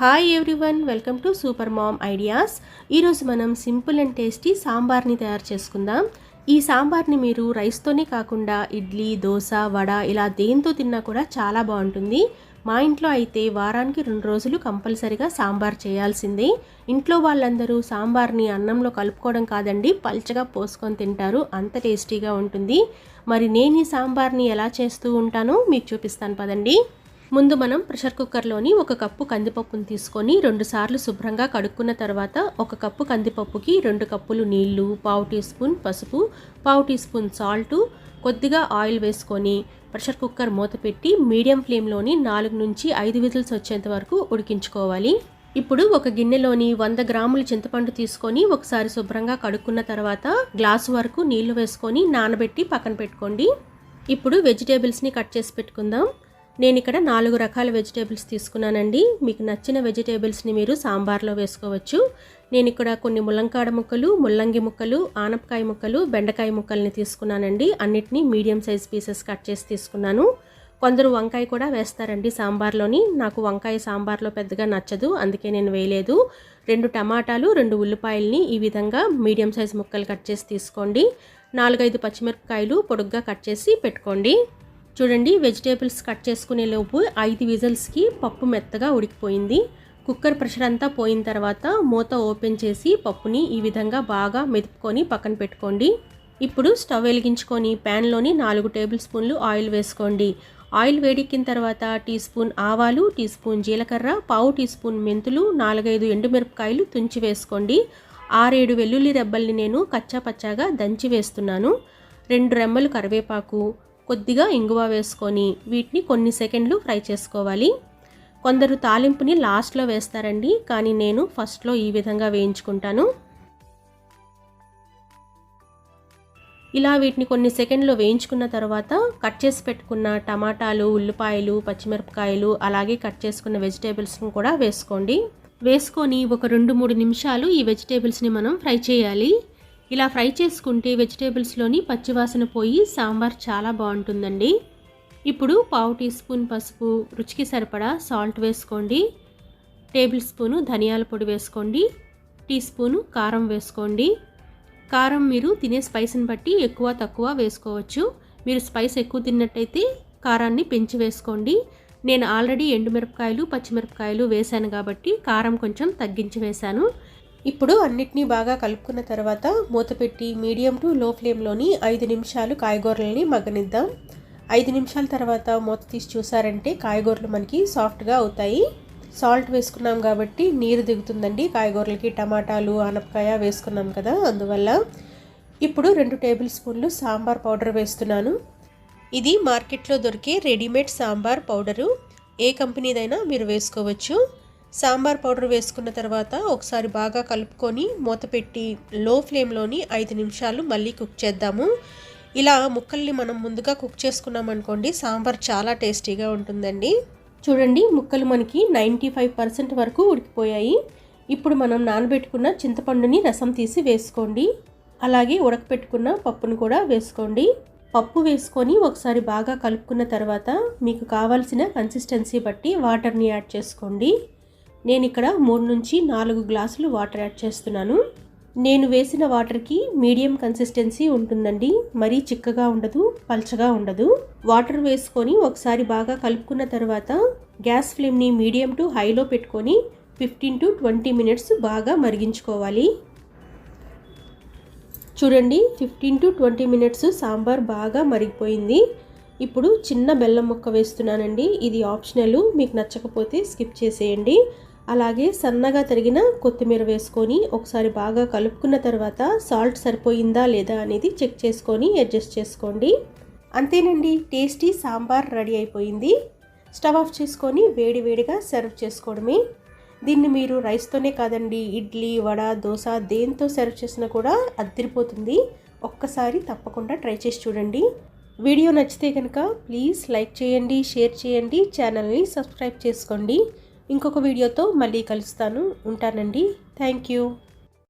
Hi everyone welcome to super mom ideas ఈరోజు మనం simple and tasty సాంబార్ని తయారు చేసుకుందాం. ఈ సాంబార్ని మీరు రైస్తోనే కాకుండా ఇడ్లీ దోశ వడ ఇలా దేంతో తిన్నా కూడా చాలా బాగుంటుంది. మా ఇంట్లో అయితే వారానికి రెండు రోజులు కంపల్సరిగా సాంబార్ చేయాల్సిందే. ఇంట్లో వాళ్ళందరూ సాంబార్ని అన్నంలో కలుపుకోవడం కాదండి పల్చగా పోసుకొని తింటారు. అంత టేస్టీగా ఉంటుంది. మరి నేను ఈ సాంబార్ని ఎలా చేస్తూ ఉంటానో మీకు చూపిస్తాను పదండి. ముందు మనం ప్రెషర్ కుక్కర్లోని ఒక కప్పు కందిపప్పును తీసుకొని రెండు సార్లు శుభ్రంగా కడుక్కున్న తర్వాత ఒక కప్పు కందిపప్పుకి రెండు కప్పులు నీళ్ళు పావు టీ స్పూన్ పసుపు పావు టీ స్పూన్ సాల్టు కొద్దిగా ఆయిల్ వేసుకొని ప్రెషర్ కుక్కర్ మూత పెట్టి మీడియం ఫ్లేమ్లోని నాలుగు నుంచి ఐదు విజిల్స్ వచ్చేంత వరకు ఉడికించుకోవాలి. ఇప్పుడు ఒక గిన్నెలోని వంద గ్రాముల చింతపండు తీసుకొని ఒకసారి శుభ్రంగా కడుక్కున్న తర్వాత గ్లాసు వరకు నీళ్ళు వేసుకొని నానబెట్టి పక్కన పెట్టుకోండి. ఇప్పుడు వెజిటేబుల్స్ని కట్ చేసి పెట్టుకుందాం. నేను ఇక్కడ నాలుగు రకాల వెజిటేబుల్స్ తీసుకున్నానండి. మీకు నచ్చిన వెజిటేబుల్స్ని మీరు సాంబార్లో వేసుకోవచ్చు. నేను ఇక్కడ కొన్ని ముల్లంకాడ ముక్కలు ముల్లంగి ముక్కలు ఆనపకాయ ముక్కలు బెండకాయ ముక్కల్ని తీసుకున్నానండి. అన్నిటినీ మీడియం సైజ్ పీసెస్ కట్ చేసి తీసుకున్నాను. కొందరు వంకాయ కూడా వేస్తారండి సాంబార్లోని. నాకు వంకాయ సాంబార్లో పెద్దగా నచ్చదు అందుకే నేను వేయలేదు. రెండు టమాటాలు రెండు ఉల్లిపాయల్ని ఈ విధంగా మీడియం సైజ్ ముక్కలు కట్ చేసి తీసుకోండి. నాలుగైదు పచ్చిమిరపకాయలు పొడుగ్గా కట్ చేసి పెట్టుకోండి. చూడండి వెజిటేబుల్స్ కట్ చేసుకునే లోపు ఐదు విజల్స్కి పప్పు మెత్తగా ఉడికిపోయింది. కుక్కర్ ప్రెషర్ అంతా పోయిన తర్వాత మూత ఓపెన్ చేసి పప్పుని ఈ విధంగా బాగా మెదుపుకొని పక్కన పెట్టుకోండి. ఇప్పుడు స్టవ్ వెలిగించుకొని ప్యాన్లోని నాలుగు టేబుల్ స్పూన్లు ఆయిల్ వేసుకోండి. ఆయిల్ వేడెక్కిన తర్వాత టీ స్పూన్ ఆవాలు టీ స్పూన్ జీలకర్ర పావు టీ స్పూన్ మెంతులు నాలుగైదు ఎండుమిరపకాయలు తుంచి వేసుకోండి. ఆరేడు వెల్లుల్లి రెబ్బల్ని నేను కచ్చా పచ్చాగా దంచి వేస్తున్నాను. రెండు రెమ్మలు కరివేపాకు కొద్దిగా ఇంగువ వేసుకొని వీటిని కొన్ని సెకండ్లు ఫ్రై చేసుకోవాలి. కొందరు తాలింపుని లాస్ట్లో వేస్తారండి కానీ నేను ఫస్ట్లో ఈ విధంగా వేయించుకుంటాను. ఇలా వీటిని కొన్ని సెకండ్లు వేయించుకున్న తర్వాత కట్ చేసి పెట్టుకున్న టమాటాలు ఉల్లిపాయలు పచ్చిమిరపకాయలు అలాగే కట్ చేసుకున్న వెజిటేబుల్స్ని కూడా వేసుకోండి. వేసుకొని ఒక రెండు మూడు నిమిషాలు ఈ వెజిటేబుల్స్ని మనం ఫ్రై చేయాలి. ఇలా ఫ్రై చేసుకుంటే వెజిటేబుల్స్లోని పచ్చివాసన పోయి సాంబార్ చాలా బాగుంటుందండి. ఇప్పుడు పావు టీ స్పూన్ పసుపు రుచికి సరిపడా సాల్ట్ వేసుకోండి. టేబుల్ స్పూను ధనియాల పొడి వేసుకోండి. టీ స్పూను కారం వేసుకోండి. కారం మీరు తినే స్పైస్ని బట్టి ఎక్కువ తక్కువ వేసుకోవచ్చు. మీరు స్పైస్ ఎక్కువ తిన్నట్టయితే కారాన్ని పెంచి వేసుకోండి. నేను ఆల్రెడీ ఎండుమిరపకాయలు పచ్చిమిరపకాయలు వేశాను కాబట్టి కారం కొంచెం తగ్గించి వేశాను. ఇప్పుడు అన్నిటినీ బాగా కలుపుకున్న తర్వాత మూత పెట్టి మీడియం టు లో ఫ్లేమ్లోని ఐదు నిమిషాలు కాయగూరలని మగ్గనిద్దాం. ఐదు నిమిషాల తర్వాత మూత తీసి చూసారంటే కాయగూరలు మనకి సాఫ్ట్గా అవుతాయి. సాల్ట్ వేసుకున్నాం కాబట్టి నీరు దిగుతుందండి. కాయగూరలకి టమాటాలు ఆనపకాయ వేసుకున్నాం కదా అందువల్ల ఇప్పుడు రెండు టేబుల్ స్పూన్లు సాంబార్ పౌడర్ వేస్తున్నాను. ఇది మార్కెట్లో దొరికే రెడీమేడ్ సాంబార్ పౌడరు. ఏ కంపెనీదైనా మీరు వేసుకోవచ్చు. సాంబార్ పౌడర్ వేసుకున్న తర్వాత ఒకసారి బాగా కలుపుకొని మూత పెట్టి లో ఫ్లేమ్లోని ఐదు నిమిషాలు మళ్ళీ కుక్ చేద్దాము. ఇలా ముక్కల్ని మనం ముందుగా కుక్ చేసుకున్నాం అనుకోండి సాంబార్ చాలా టేస్టీగా ఉంటుందండి. చూడండి ముక్కలు మనకి నైంటీ ఫైవ్ పర్సెంట్ వరకు ఉడికిపోయాయి. ఇప్పుడు మనం నానబెట్టుకున్న చింతపండుని రసం తీసి వేసుకోండి. అలాగే ఉడకపెట్టుకున్న పప్పును కూడా వేసుకోండి. పప్పు వేసుకొని ఒకసారి బాగా కలుపుకున్న తర్వాత మీకు కావాల్సిన కన్సిస్టెన్సీ బట్టి వాటర్ని యాడ్ చేసుకోండి. నేను ఇక్కడ మూడు నుంచి నాలుగు గ్లాసులు వాటర్ యాడ్ చేస్తున్నాను. నేను వేసిన వాటర్కి మీడియం కన్సిస్టెన్సీ ఉంటుందండి. మరీ చిక్కగా ఉండదు పల్చగా ఉండదు. వాటర్ వేసుకొని ఒకసారి బాగా కలుపుకున్న తర్వాత గ్యాస్ ఫ్లేమ్ని మీడియం టు హైలో పెట్టుకొని ఫిఫ్టీన్ టు ట్వంటీ మినిట్స్ బాగా మరిగించుకోవాలి. చూడండి fifteen to twenty minutes sambar బాగా మరిగిపోయింది. ఇప్పుడు చిన్న బెల్లం ముక్క వేస్తున్నానండి. ఇది ఆప్షనల్ మీకు నచ్చకపోతే స్కిప్ చేసేయండి. అలాగే సన్నగా తరిగిన కొత్తిమీర వేసుకొని ఒకసారి బాగా కలుపుకున్న తర్వాత సాల్ట్ సరిపోయిందా లేదా అనేది చెక్ చేసుకొని అడ్జస్ట్ చేసుకోండి. అంతేనండి టేస్టీ సాంబార్ రెడీ అయిపోయింది. స్టవ్ ఆఫ్ చేసుకొని వేడి వేడిగా సర్వ్ చేసుకోవడమే. దీన్ని మీరు రైస్తోనే కాదండి ఇడ్లీ వడ దోశ దేంతో సర్వ్ చేసినా కూడా అద్దరిపోతుంది. ఒక్కసారి తప్పకుండా ట్రై చేసి చూడండి. వీడియో నచ్చితే కనుక ప్లీజ్ లైక్ చేయండి షేర్ చేయండి ఛానల్ని సబ్స్క్రైబ్ చేసుకోండి. ఇంకొక వీడియోతో మళ్ళీ కలుస్తాను. ఉంటానండి. Thank you